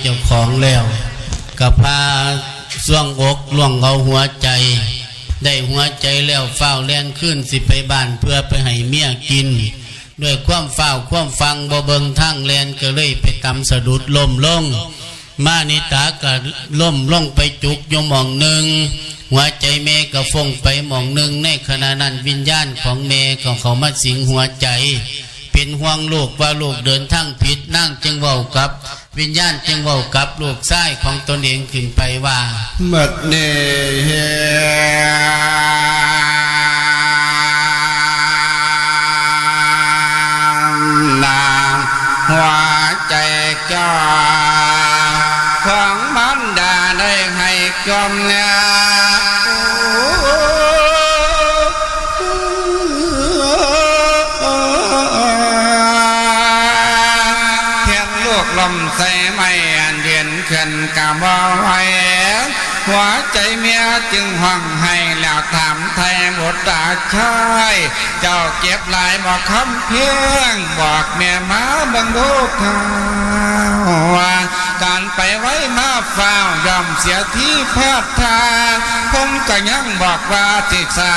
เจ้าของแล้วกับพาส่วงอกล่วงเอาหัวใจ ได้หัวใจแล้วเฝ้าแล่นขึ้นสิไปบ้านเพื่อไปให้เมียกิน ด้วยความเฝ้าความฟังบ่เบิงทางแลนก็เลยไปกำสะดุดล่มลง มานิตาก็ล่มลงไปจุกอยหมองหนึ่งหัวใจเมก็ฟงไปมองหนึ่งในขณะนั้นวิญญาณของเมของเขามาสิงหัวใจ เป็นห่วงลูกว่าลูกเดินทางผิดนั่งจึงเว้ากับ วิญญาณจึงเว้ากับลูกชายของตนเองขึ้นไปว่าหมดเนเฮนางหัวใจจ้าของมันดาได้ให้กลมเงา บ่ไหวหัวใจเมียจึงห้องให้แล้วถามไทยบทตาชายเจ้าเก็บลายบอกคำเพียง บอกเมียมาบังดูข่าวาการไปไว้มาเฝ้ายอมเสียที่พลาดทางผมก็ยังบอกว่าสิซา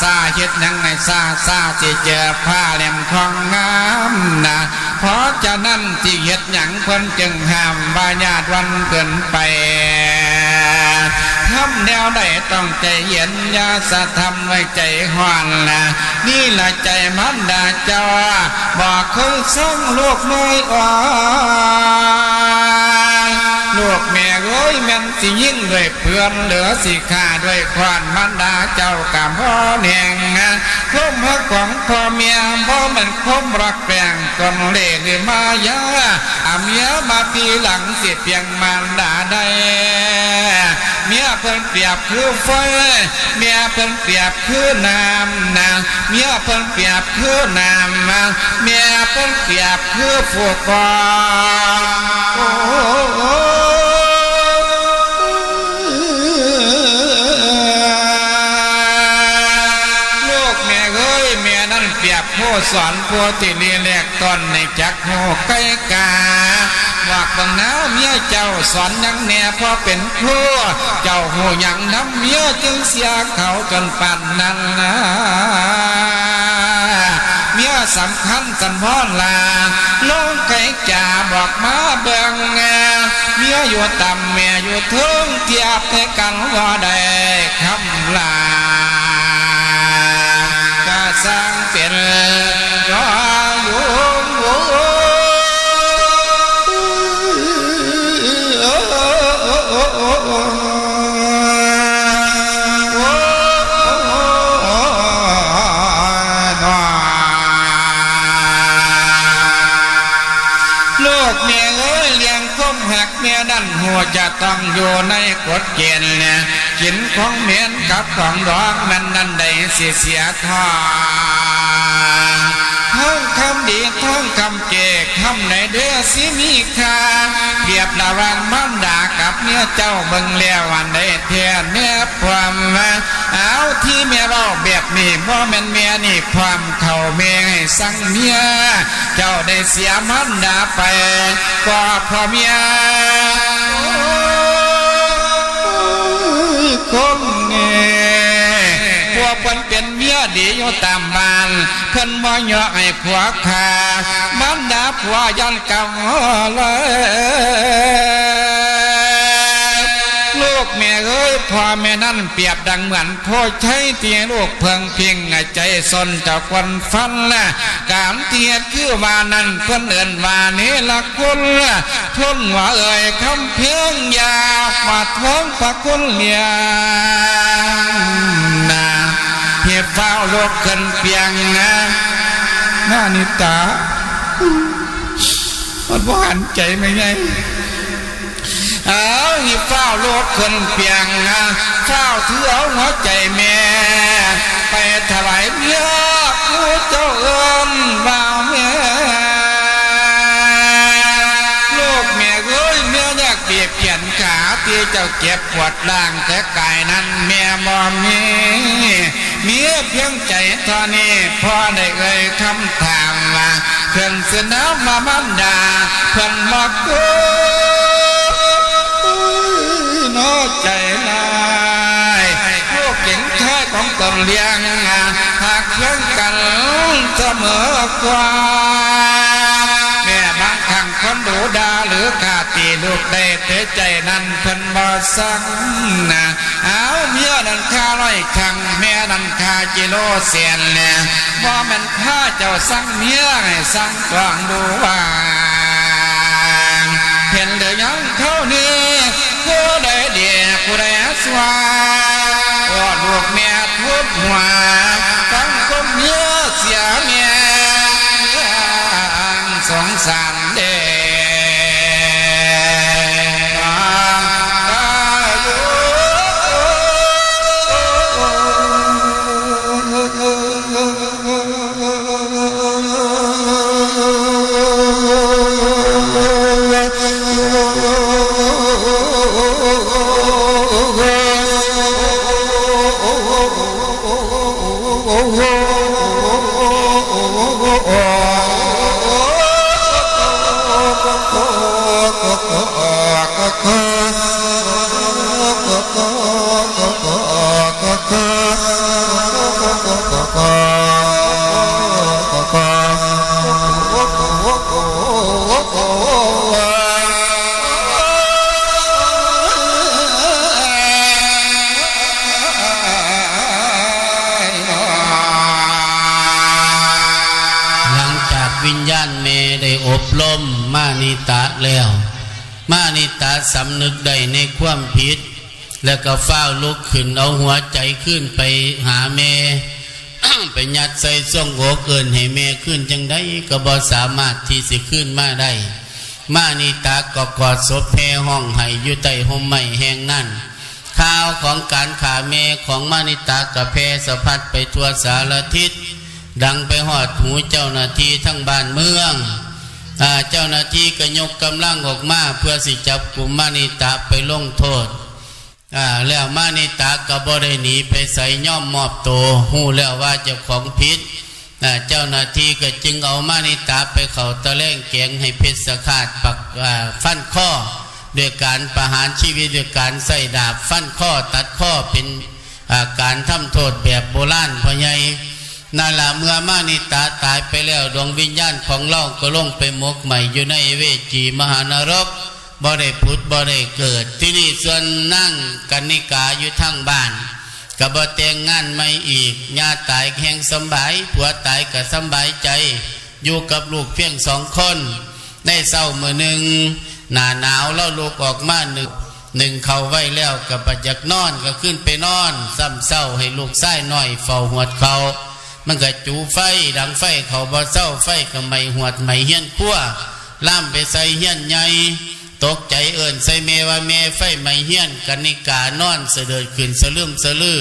ซาเฮ็ดยังไงซาซาสิเจอผ้าเล่มของงามนะเพราะจะนั่นที่เฮ็ดหยังเพิ่นจึงห้ามบาญาติวันเกินไป ทำแนวใดต้องใจเย็นยาสะทำไว้ใจห่อนละนี่ละใจมันดาเจ้าบอกเคยสั่งลูกน้อยอ่อนลูกแม่เอ้ยแม่นสิยิ่งด้วยเพื่อนเหลือสิขาด้วยควานมันดาเจ้ากับพ่อแห่งคมฮักของพ่อเมียพ่อมันคมรักแปลงกนเล่หรือมายาอาเมียมาทีหลังเสียเพียงมันดาได้ เมียเพิ่นเปรียบคือไฟเมียเพิ่นเปรียบคือน้ำนะเมียเพิ่นเปรียบคือน้ำนะเมียเพิ่นเปรียบคือฟูกอโอ้ลูกแม่เอ้ยแม่นั่นเปรียบผู้สอนผู้ที่เรียน ตอนในจักโหไกกาบอกบังน้าเมียเจ้าสอนยังแน่พอเป็นครูเจ้าหูยังน้ำเมียจึงเสียเขาจนปั่นนั้นนะเมียสำคัญสันพ่อลาน้องไก่จ่าบอกมาเบิ่งเมียอยู่ต่ำเมียอยู่ทึงเทียบให้กันว่าได้คำลา กเมียเอ้ยเลี้ยงคมหักเมียดันหัวจะต้องอยู่ในกฎเกณฑ์เนี่ยกินของเหม็นกับของดองมันนั่นได้เสียเสียทอทั้งคำดีทั้งคำเกกคำไหนเด้อสิมีค่าเปรียบระวังมันด เมียเจ้าเบิ่งแล้ววันได้เทียนเมียความเอาที่เมียเราแบบนี้บ่แม่นเมียนี่ความเข้าเมียให้สั่งเมียเจ้าได้เสียมันดาไปกว่าพ่อเมียคนนี้พวกเพิ่นเป็นเมียดีอยู่ตามบ้านเพิ่นบ่ยอให้ผัวขามันดาผัวยันกังเลยลูกแม่เอ้ย พ่อแม่นั่นเปรียบดังเหมือนพ่อใช้เตียลูกเพิงเพียงใจสนจากวนฟันละการเตียคือว่านั้นเพิ่นเอินว่านี้ละคุณละทุนว่าเอ่ยคำเพียงยาฝาดท้องพระคุณเมียนาเพียเฝ้าลูกคนเพียงนะหน้านิตามันบ่หันใจไหมไง เอาหิเฝ้าโลดขึ้นเพียงนะเฝ้าถือเอาหัวใจแม่ ไปถวายเมียผู้เจ้าเอิญบ่าวแม่ลูกแม่เอ้ยเมียอยากเบียบเขียนขาที่เจ้าเจ็บปวดร่างแต่กายนั้นแม่บ่มีเมียเพียงใจเท่านี้พอได้เอ่ยคำถามว่าเพื่อนเสนอมามันดาเพื่อนบอกกู โนใจลายลูกหญิงชายของตนเลี้ยงหากเพื่อนกันเสมอกว่าแม่บางครั้งคนดูดาหรือขาตีลูกได้เตะใจนั้นเพิ่นบ่สั่งนะเอาเมียนั้นค่าร้อยครั้งแม่นั้นค่ากิโลเสียนเนี่ยบ่แม่นข้าเจ้าสั่งเมียให้สั่งกลางดูว่าเห็นเดือยังเข้านี่ สวาว่าลูกแม่ทุบหัวทั้งก้มเนื้อเสียแม่สงสาร สำนึกได้ในความผิด แล้วก็เฝ้าลุกขึ้นเอาหัวใจขึ้นไปหาเมไปยัดใส่ช่วงอกเกินให้เมขึ้นจังได้ก็บ่สามารถที่สิขึ้นมาได้ มานิตาก็กอดศพแพห้องให้อยู่ใต้ห่มไม้แห้งนั่นข่าวของการขาเมของมานิตากับแพสะพัดไปทั่วสารทิศ ดังไปหอดหูเจ้าหน้าที่ทั้งบ้านเมืองอเจ้าหน้าที่ก็ยกกำลังออกมาเพื่อสิจับกลุ่มมานิตาไปลงโทษ อ่าแล้วมานิตาก็บ่ได้หนีไปใส่ย่อมมอบตัวหู้แล้วว่าเจ้าของผิดอ่าเจ้าหน้าที่ก็จึงเอามานิตาไปเขาตะแลงแกงให้เพชรสะขาดปักอ่าฟันข้อด้วยการประหารชีวิตด้วยการใส่ดาบฟันข้อตัดข้อเป็นอ่าการทำโทษแบบโบราณพ่อใหญ่นั่นละเมื่อมานิตาตายไปแล้วดวงวิญญาณของเราก็ลงไปหมกใหม่อยู่ในเวจีมหานรก บ่ได้พุทธบ่ได้เกิด ที่นี่ส่วนนั่งกันนิกาอยู่ทั้งบ้านกับบ่แต่งงานไม่อีกญาติตายแห่งสบายผัวตายก็สบายใจ อยู่กับลูกเพียงสองคนได้เศร้ามือหนึ่งหนาหนาวแล้วลูกออกมาหนึ่งหนึ่งเขาไว้แล้วกับปัจจักนอนก็ขึ้นไปนอนซ้ำเศร้าให้ลูกไส้หน้อยเฝ้าหวดเขา มันก็จูไฟดังไฟเขาบ่เศร้าไฟก็ไม่หวดไม่เฮียนขั้วล่ามไปใส่เฮียนใหญ่ ตกใจเอินใส่เมว่าเมไฟไม่เฮียนกันนิกานอนเสด็จขึ้นสลืมสลือ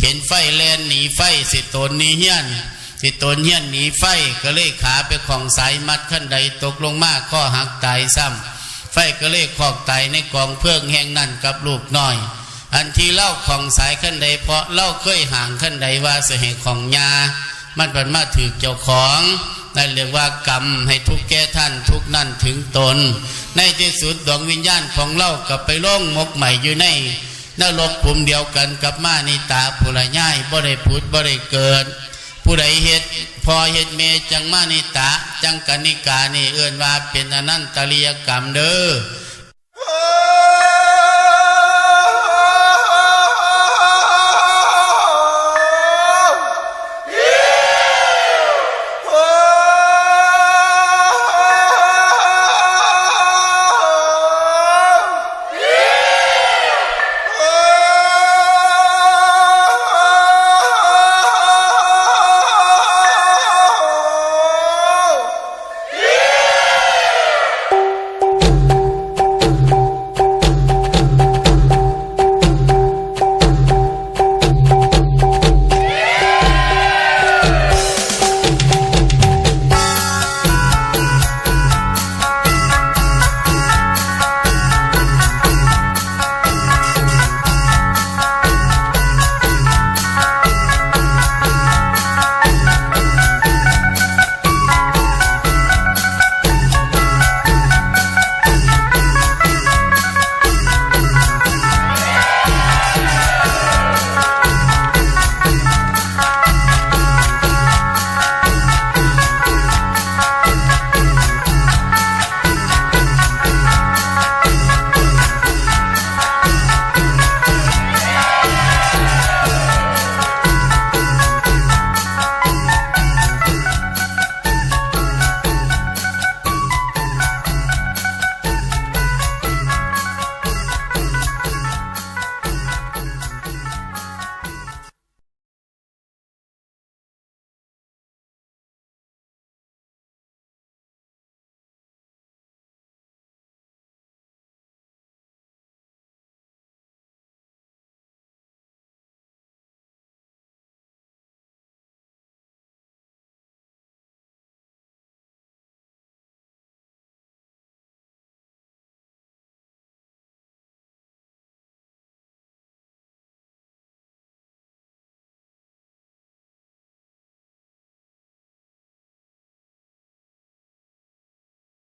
เห็นไฟแลนหนีไฟสิตนหนีเฮียนสิตนเฮียนหนีไฟก็เลยขาไปของสายมัดขั้นใดตกลงมาข้อหักตายซ้ำไฟก็เลยขอกตายในกองเพื่องแห่งนั่นกับลูกน้อย อันที่เล่าของสายขั้นใดเพราะเล่าเคยห่างขั้นใดว่าเสหตุของยามันเป็นมาถือเจ้าของ นั่นเรียกว่ากรรมให้ทุกแก่ท่านทุกนั่นถึงตน ในที่สุดดวงวิญญาณของเล่ากับไปล่องมกใหม่อยู่ในนรกภูมิเดียวกันกับมานิตาผู้ละย่ายบ่ได้พุดบ่ได้เกิด ผู้ใดเหตุพอเหตุเมจังมานิตาจังกนิกานี่เอื้อนว่าเป็นอนันตริยกรรมเด้อ